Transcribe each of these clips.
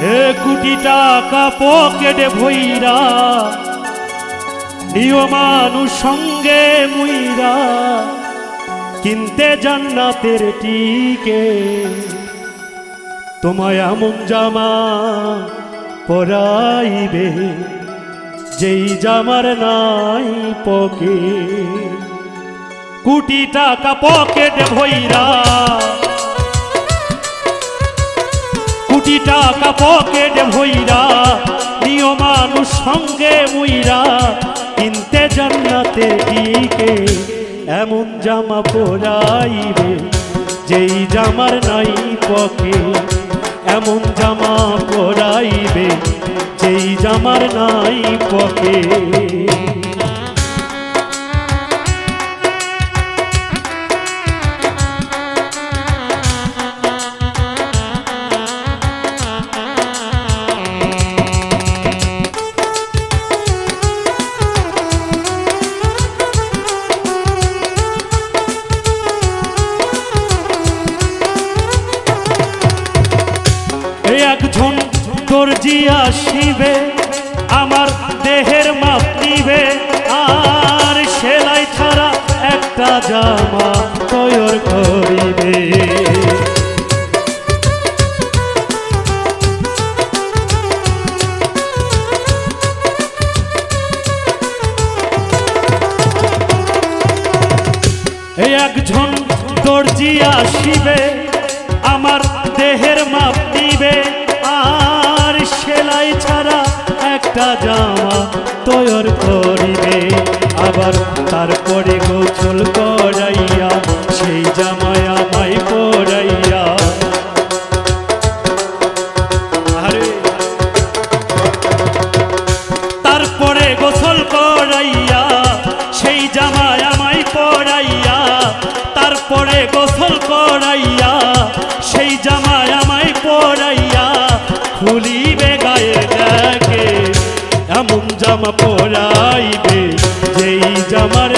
এ কোটি টাকা পকেটে ভইরা নিয় মানুষ সঙ্গে মুইরা, কিনতে জান্নাতের টিকে। তোমায় এমন জামা পরাইবে, যেই জামার নাই পকে কোটি টাকা পকেটে ভইরা কোটি টাকা পকেটে ভইরা, নিয় মানুষ সঙ্গে মুইরা, কিনতে জান্নাতে দিকে এমন জামা পরাইবে, যেই জামার নাই পকে এমন জামা পরাইবে, যেই জামার নাই পকে দর্জি আসিবে, আমার দেহের মাপ নিবে, আর সেলাই ছাড়া একটা জামা তৈর করিবে। একজন দর্জি আসিবে, আমার দেহের মাপ নিবে, আর সেলাই ছাড়া একটা জামা তৈর করিবে। আবার তারপরে গোছল করাইয়া সেই জামায় আমায় পরাইয়া। আরে, তারপরে করাইয়া সেই জামায় আমায় তারপরে জামা পরাইবে যেই জামার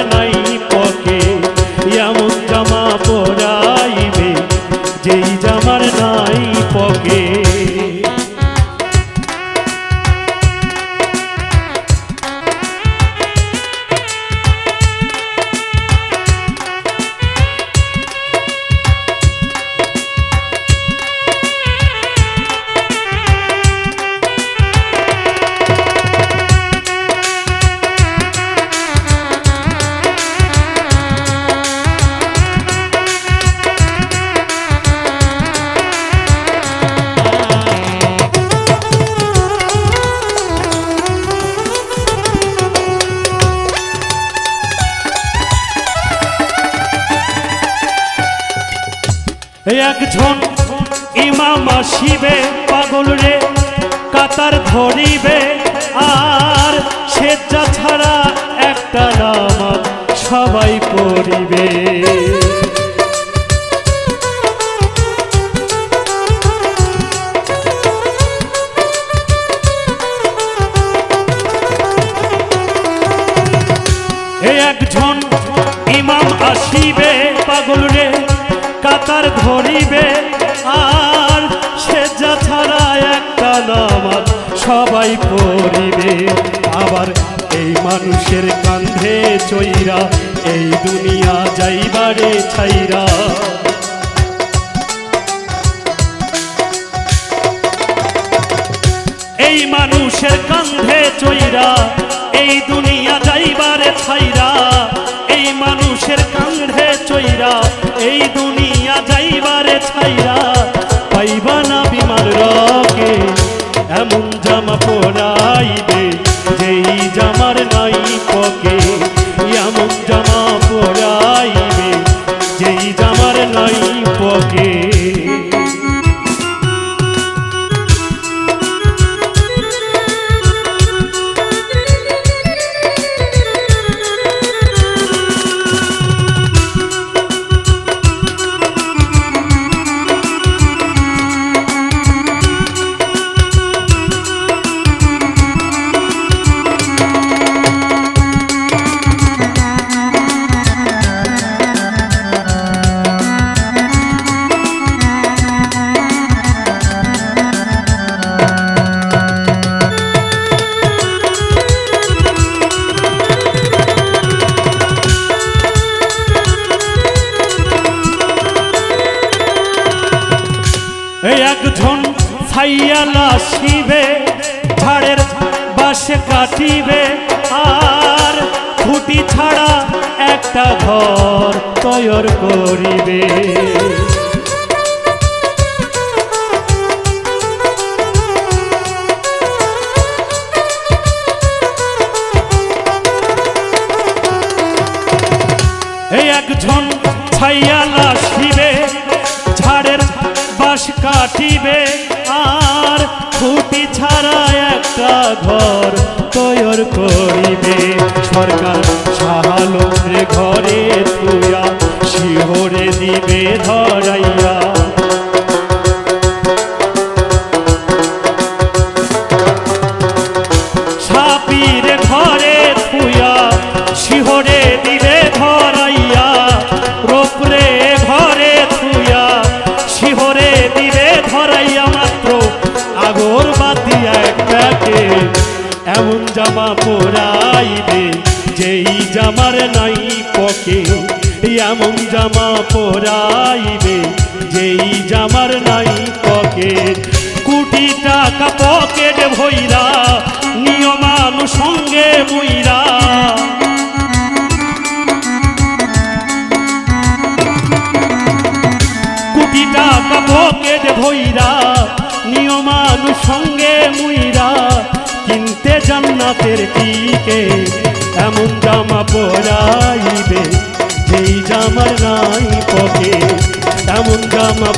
একজন ইমাম আসিবে পাগল রে কাতার ধরিবে। আর সেজা ছাড়া একটা নাম সবাই পড়িবে। কাতার ধরিবে, আর সেজা ছাড়া একটা নামাজ সবাই পড়িবে। আবার এই মানুষের কান্ধে চইরা এই দুনিয়া যাইবারে ছাইরা। এই মানুষের কান্ধে চইরা এই দুনিয়া যাইবারে ছাইরা। এই মানুষের কান্ধে চৈরা এই দুনিয়া যাইবারে ছাইরা, পাইবা না বিমার রকে, এমন জামা পরাইবে একজন ছাইয়ালা শিবে ঝাড়ের বাসে কাটিবে আর খুঁটি ছাড়া একটা ঘর তৈর করিবে। কাটিবে আর খুঁটি ছাড়া একটা ঘর তৈর করিবে। সরকার সাহালো ঘরে তুয়া শিহরে দিবে, ধরাইয়া পকে এমন জামা পরাইবে, যেই জামার নাই পকেট কোটি টাকা পকেট বইরা কোটি টাকা পকেট ভইরা, নিয়মানুসঙ্গে মুইরা। কিনতে জান্নাতের টিকে এমন জামা পরাইবে।